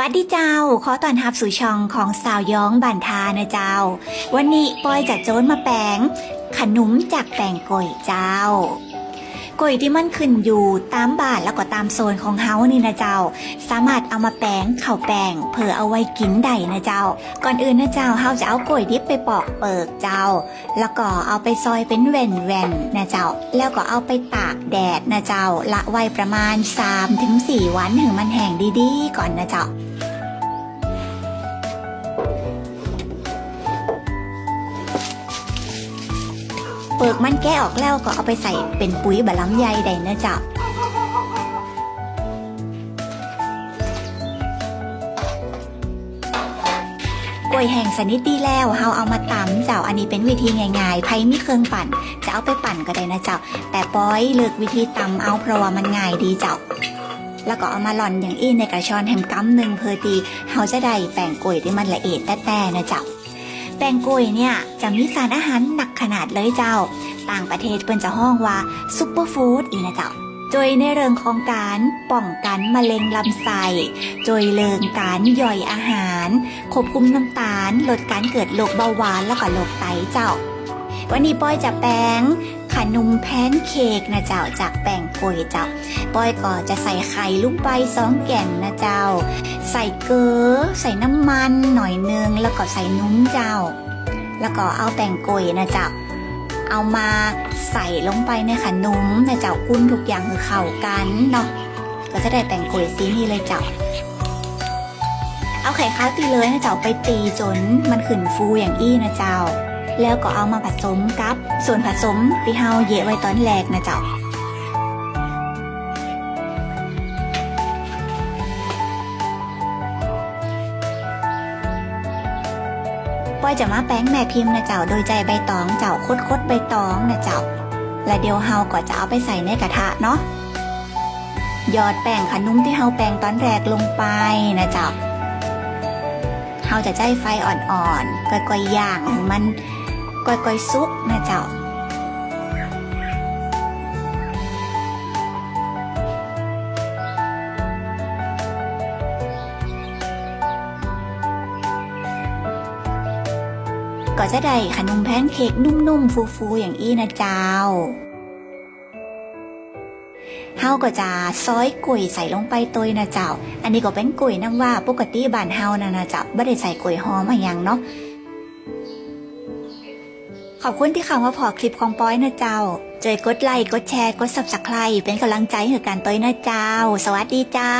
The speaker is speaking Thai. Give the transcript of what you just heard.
วัสดีเจ้า ขอต้อนรับสู่ช่องของสาวย้องบันทานะเจ้า วันนี้ปอยจะโจนมาแปลงขนมจากแปลงก๋วยเจ้า ก๋วยที่มันขึ้นอยู่ตามบ้านแล้วก็ตามโซนของเฮานี่นะเจ้า สามารถเอามาแปลงเข้าแปลงเพื่อเอาไว้กินได้นะเจ้า ก่อนอื่นนะเจ้าเฮาจะเอาก๋วยดิบไปปอกเปิกเจ้า แล้วก็เอาไปซอยเป็นแว่นๆนะเจ้า แล้วก็เอาไปตากแดดนะเจ้าละไว้ประมาณ 3-4 วันถึงมันแห้งดีๆ ก่อนนะเจ้า เปิกมันแก้ออกแล้วก็เอาไปใส่เป็นปุ๋ยบะล้ำใยได้นะจ้ากล้วยแห้งสนิทดีแล้วเฮาเอามาตำเจ้าอันนี้เป็นวิธีง่ายๆไผมีเครื่องปั่น จะเอาไปปั่นก็ได้นะเจ้า แต่ป้อยเลือกวิธีตำเอาเพราะว่ามันง่ายดีเจ้า แล้วก็เอามาหล่อนอย่างอี้ในกระชอนแฮมกัมหนึ่งเพอดีเฮาจะได้แป้งกล้วยที่มันละเอียดแต่ๆนะเจ้า แป้งกล้วยเนี่ยจะมีสารอาหารหนักขนาดเลยเจ้า ต่างประเทศเปิ้นจะห้องว่าซุปเปอร์ฟู้ดอีนะเจ้าโดยในเรื่องของการป้องกันมะเร็งลำไส้โดยเรื่องการย่อยอาหาร ควบคุมน้ำตาล ลดการเกิดโรคเบาหวานแล้วก็โรคไตเจ้า วันนี้ป้อยจะแปลงขนมแพนเค้กนะเจ้าจากแป้งกลวยเจ้า ป้อยก็จะใส่ไข่ลูกไปสองแก่นนะเจ้า ส่เกลือใส่น้ำมันหน่อยนึง แล้วก็ใส่นุ่มเจ้า แล้วก็เอาแป้งกวยนะเจ้าเอามาใส่ลงไปในขนมนะเจ้าคุ้นทุกอย่างคือเข้ากันเนาะก็จะได้แป้งกวยสีนี้เลยเจ้าเอาไข่ข้าวตีเลยนะเจ้าไปตีจนมันขึ้นฟูอย่างอี้นะเจ้า แล้วก็เอามาผสมกับส่วนผสมที่เฮาเยะไว้ตอนแรกนะเจ้า ป้อยจะมาแป้งแม่พิมพ์นะเจ้าโดยใจใบตองเจ้าคดคดๆใบตองนะเจ้า และเดี๋ยวเฮาก็จะเอาไปใส่ในกระทะเนาะหยอดแป้งขนมที่เฮาแป้งตอนแรกลงไปนะเจ้าเฮาจะใจไฟอ่อนๆก่อยๆย่างมันก่อยๆซุกนะเจ้า ก็จะได้ขนมแพนเค้กนุ่มๆ ฟูๆ อย่างอี้นะเจ้า เฮาก็จะซอยกุยใส่ลงไปตัวยนะเจ้า อันนี้ก็เป็นกุยน้ำว่าปกติบ้านเฮานะนะเจ้าไม่ได้ใส่กุยหอมอะหยังเนาะ ขอบคุณที่เข้ามาพอคลิปของป้อยนะเจ้าเจอกดไลค์ กดแชร์ กด subscribe เป็นกำลังใจให้การต้อยนะเจ้า สวัสดีเจ้า